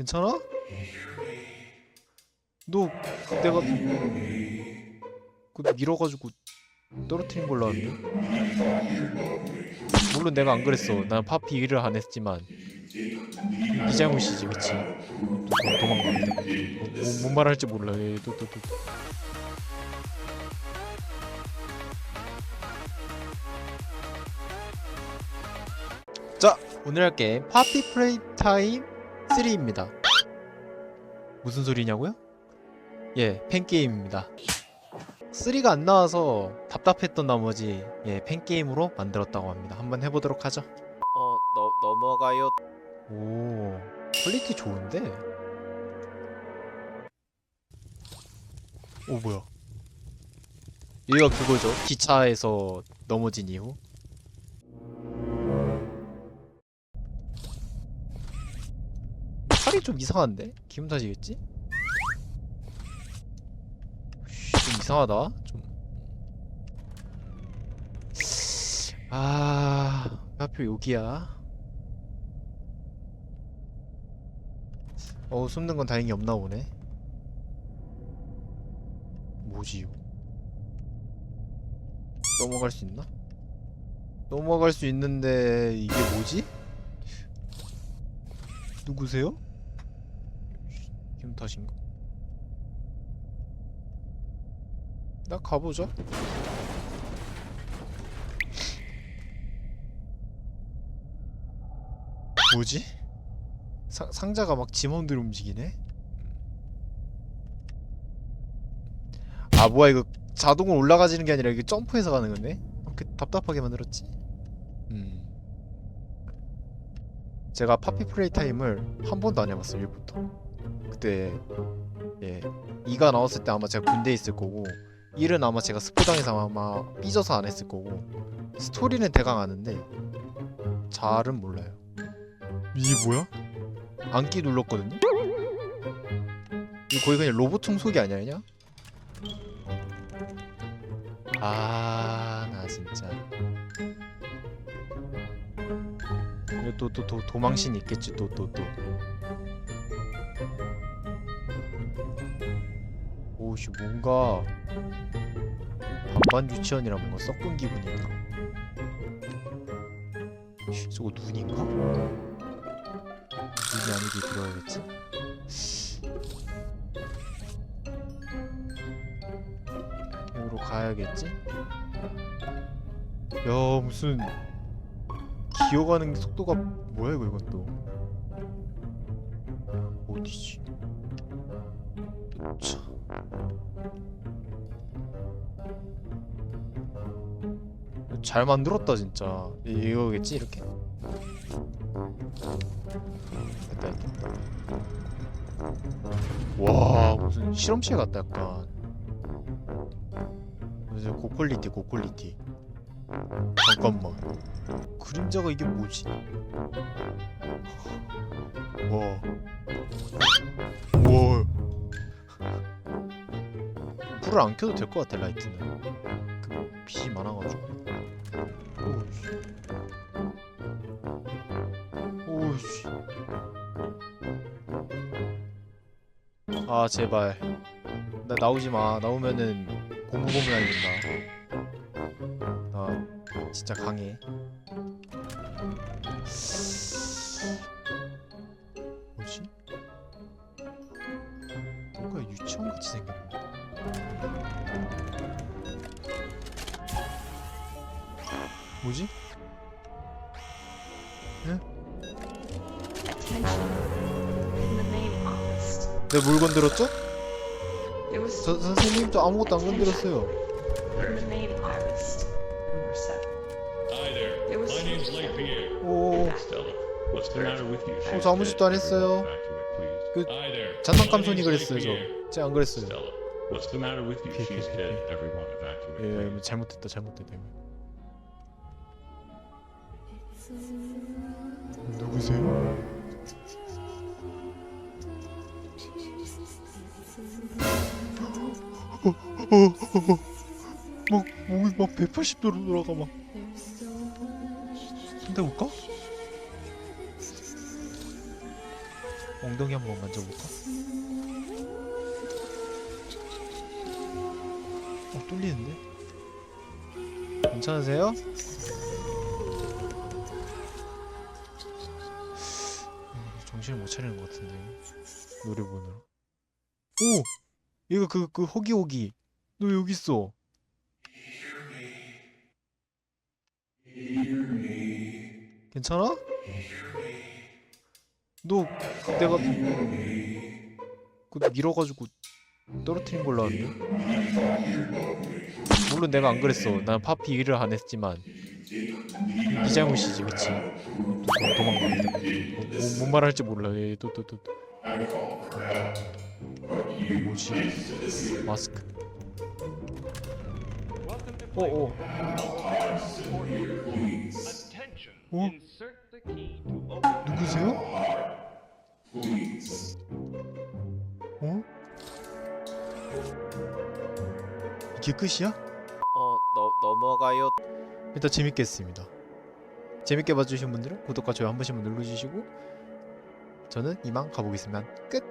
괜찮아? 너 내가 그 밀어가지고 떨어뜨린 걸로 아는데? 물론 내가 안 그랬어. 난 파피 일을 안 했지만 네 잘못이지 그치? 도, 도망갑니다 뭐, 뭔 말할지 몰라. 예, 또, 또, 또. 자 오늘 할 게임 파피 프레이 타임 3입니다. 무슨 소리냐고요? 예 팬게임입니다. 3가 안 나와서 답답했던 나머지 예 팬게임으로 만들었다고 합니다. 한번 해보도록 하죠. 어, 너, 넘어가요. 오 퀄리티 좋은데? 오 뭐야? 얘가 그거죠. 기차에서 넘어진 이후 팔이 좀 이상한데? 기분 탓이겠지? 좀 이상하다 좀 아... 왜 하필 여기야 어 숨는 건 다행히 없나 보네 뭐지 이거 넘어갈 수 있나? 넘어갈 수 있는데 이게 뭐지? 누구세요? 기분 탓인가? 나 가보자 뭐지? 상, 상자가 막 지맘대로 움직이네? 아 뭐야 이거 자동으로 올라가지는 게 아니라 이게 점프해서 가는 건데? 이렇게 답답하게 만들었지? 음 제가 파피 프레이 타임을 한 번도 안 해봤어요 1부터 그때 예 2가 나왔을 때 아마 제가 군대에 있을 거고 1은 아마 제가 스포당해서 아마 삐져서 안 했을 거고 스토리는 대강 아는데 잘은 몰라요 이게 뭐야? 안기 눌렀거든요? 이거 거의 그냥 로봇 청소기 아니야 그냥? 아나 진짜 또또 또 도망신 있겠지 또 또 또 오씨 뭔가 반반 유치원이라 뭔가 섞은 기분이야 씨, 저거 눈인가? 눈이 아니길 들어야겠지? 여기로 가야겠지? 야 무슨 기어가는 속도가 뭐야 이거 이건 또 어디지? 차. 잘 만들었다 진짜. 이- 이거겠지 이렇게? 됐다 됐다 와 무슨 실험실 같다 약간. 무슨 고퀄리티 고퀄리티. 잠깐만. 그림자가 이게 뭐지? 와 불을 안 켜도 될 것 같아 라이트는. 그 빛이 많아가지고. 오우씨. 오우씨. 아 제발. 나 나오지마. 나오면은 고무고무 날린다. 나 진짜 강해 뭐지? Office. 내물 건드렸죠? There was 저 선생님도 아무것도 안 건드렸어요 in the main office. Number seven. Hi there. There was My name's Lake Pierre. 오 Stella, what's the matter with you? 어, She's 저 아무 짓도 안. 했어요. 그 My 손이 그랬어요. 저 제가 안 그랬어요 예. 뭐 잘못됐다 잘못됐다 누구세요? 막 몸이 막 180도로 돌아가 막 손대 볼까? 엉덩이 한번 만져볼까? 어 뚫리는데? 괜찮으세요? 정신을 못 차리는 것 같은데. 노래 보느라 오! 이거 그, 그 호기호기. 너 여기 있어. 괜찮아? 너 내가 그 밀어가지고 떨어뜨린 걸로 아는데? 물론 내가 안 그랬어. 난 파피 일을 안 했지만 네 잘못이지 그치 도- 도망갑니다 뭐, 뭐, 뭔 말할지 몰라 예, 또또 또, 또. 뭐지 마스크 어, 어. 어? 누구세요? 어? 이게 끝이야? 어, 너 넘어가요. 일단 재밌게 했습니다. 재밌게 봐주신 분들은 구독과 좋아요 한 번씩만 눌러주시고 저는 이만 가보겠습니다. 끝!